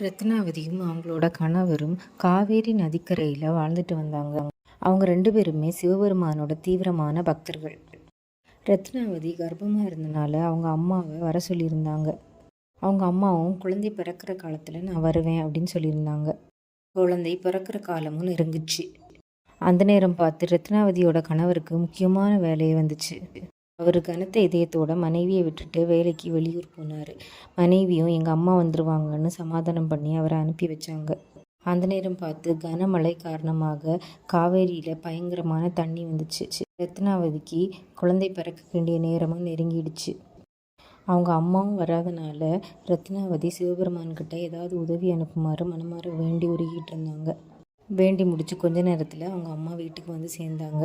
ரத்னாவதியும் அவங்களோட கணவரும் காவேரி நதிக்கரையில் வாழ்ந்துட்டு வந்தாங்க. அவங்க ரெண்டு பேருமே சிவபெருமானோட தீவிரமான பக்தர்கள். ரத்னாவதி கர்ப்பமாக இருந்தனால அவங்க அம்மாவை வர சொல்லியிருந்தாங்க. அவங்க அம்மாவும் குழந்தை பிறக்கிற காலத்தில் நான் வருவேன் அப்படின்னு சொல்லியிருந்தாங்க. குழந்தை பிறக்கிற காலமும் நெருங்குச்சு அந்த நேரம் பார்த்து ரத்னாவதியோட கணவருக்கு முக்கியமான வேலையை வந்துச்சு. அவர் கனத்த இதயத்தோட மனைவியை விட்டுட்டு வேலைக்கு வெளியூர் போனார். மனைவியும் எங்கள் அம்மா வந்துருவாங்கன்னு சமாதானம் பண்ணி அவரை அனுப்பி வச்சாங்க. அந்த நேரம் பார்த்து கனமழை காரணமாக காவேரியில் பயங்கரமான தண்ணி வந்துச்சு. ரத்னாவதிக்கு குழந்தை பிறக்க வேண்டிய நேரமும் நெருங்கிடுச்சு. அவங்க அம்மாவும் வராதனால ரத்னாவதி சிவபெருமான்கிட்ட ஏதாவது உதவி அனுப்புமாறு மனமாற வேண்டி உருகிட்டு இருந்தாங்க. வேண்டி முடிச்சு கொஞ்ச நேரத்தில் அவங்க அம்மா வீட்டுக்கு வந்து சேர்ந்தாங்க.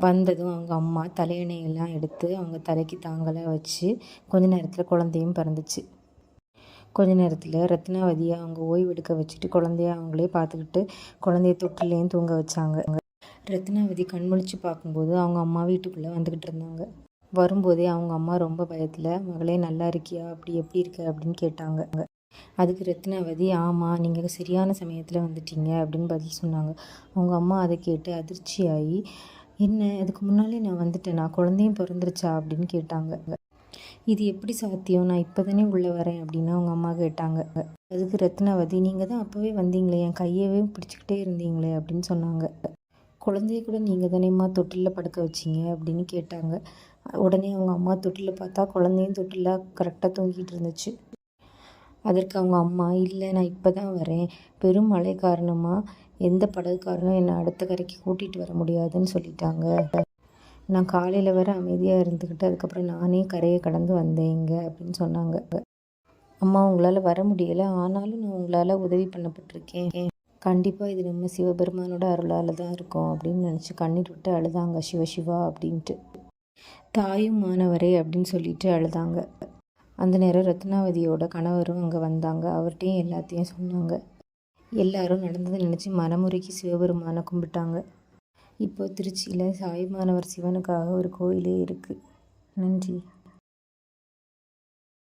வந்ததும் அவங்க அம்மா தலையணையெல்லாம் எடுத்து அவங்க தலைக்கு தாங்களாக வச்சு கொஞ்ச நேரத்தில் குழந்தையும் பிறந்துச்சு. கொஞ்ச நேரத்தில் ரத்னாவதியை அவங்க ஓய்வெடுக்க வச்சுட்டு குழந்தைய அவங்களே பார்த்துக்கிட்டு குழந்தைய தொட்டிலையும் தூங்க வச்சாங்க. ரத்னாவதி கண்முழிச்சு பார்க்கும்போது அவங்க அம்மா வீட்டுக்குள்ளே வந்துக்கிட்டு இருந்தாங்க. வரும்போதே அவங்க அம்மா ரொம்ப பயத்தில் மகளே நல்லா இருக்கியா? அப்படி எப்படி இருக்க? அப்படின்னு கேட்டாங்க. அதுக்கு ரத்னாவதி ஆமாம் நீங்கள் சரியான சமயத்தில் வந்துட்டீங்க அப்படின்னு பதில் சொன்னாங்க. அவங்க அம்மா அதை கேட்டு அதிர்ச்சியாகி என்ன அதுக்கு முன்னாலே நான் வந்துட்டேனா? குழந்தையும் பிறந்துருச்சா? அப்படின்னு கேட்டாங்க. இது எப்படி சாத்தியம்? நான் இப்போ தானே உள்ளே வரேன் அப்படின்னு அவங்க அம்மா கேட்டாங்க. அதுக்கு ரத்னாவதி நீங்கள் தான் அப்போவே வந்தீங்களே என் கையவே பிடிச்சிக்கிட்டே இருந்தீங்களே அப்படின்னு சொன்னாங்க. குழந்தைய கூட நீங்கள் தானேம்மா தொட்டிலில் படுக்க வச்சிங்க? அப்படின்னு கேட்டாங்க. உடனே அவங்க அம்மா தொட்டிலில் பார்த்தா குழந்தையும் தொட்டிலில் கரெக்டாக தூங்கிட்டு இருந்துச்சு. அதற்கு அவங்க அம்மா இல்லை நான் இப்போ தான் வரேன். பெரும் மழை காரணமாக எந்த படகுக்காரனும் என்னை அடுத்த கரைக்கு கூட்டிகிட்டு வர முடியாதுன்னு சொல்லிட்டாங்க. நான் காலையில் வர அமைதியாக இருந்துக்கிட்டு அதுக்கப்புறம் நானே கரையை கடந்து வந்தேன் இங்கே அப்படின்னு சொன்னாங்க. அம்மா உங்களால் வர முடியலை. ஆனாலும் நான் உங்களால் உதவி பண்ணப்பட்டிருக்கேன். கண்டிப்பாக இது நம்ம சிவபெருமானோட அருளால் தான் இருக்கும் அப்படின்னு நினச்சி கண்ணீர் விட்டு அழுதாங்க சிவ சிவா அப்படின்ட்டு. தாயும் மாணவரே அப்படின்னு சொல்லிட்டு அழுதாங்க. அந்த நேரம் ரத்னாவதியோட கணவரும் அங்கே வந்தாங்க. அவர்கிட்டையும் எல்லாத்தையும் சொன்னாங்க. எல்லாரும் நடந்ததை நினச்சி மனமுறைக்கு சிவபெருமானை கும்பிட்டாங்க. இப்போ திருச்சியில் சாய்மானவர் சிவனுக்காக ஒரு கோயிலே இருக்குது நன்றி.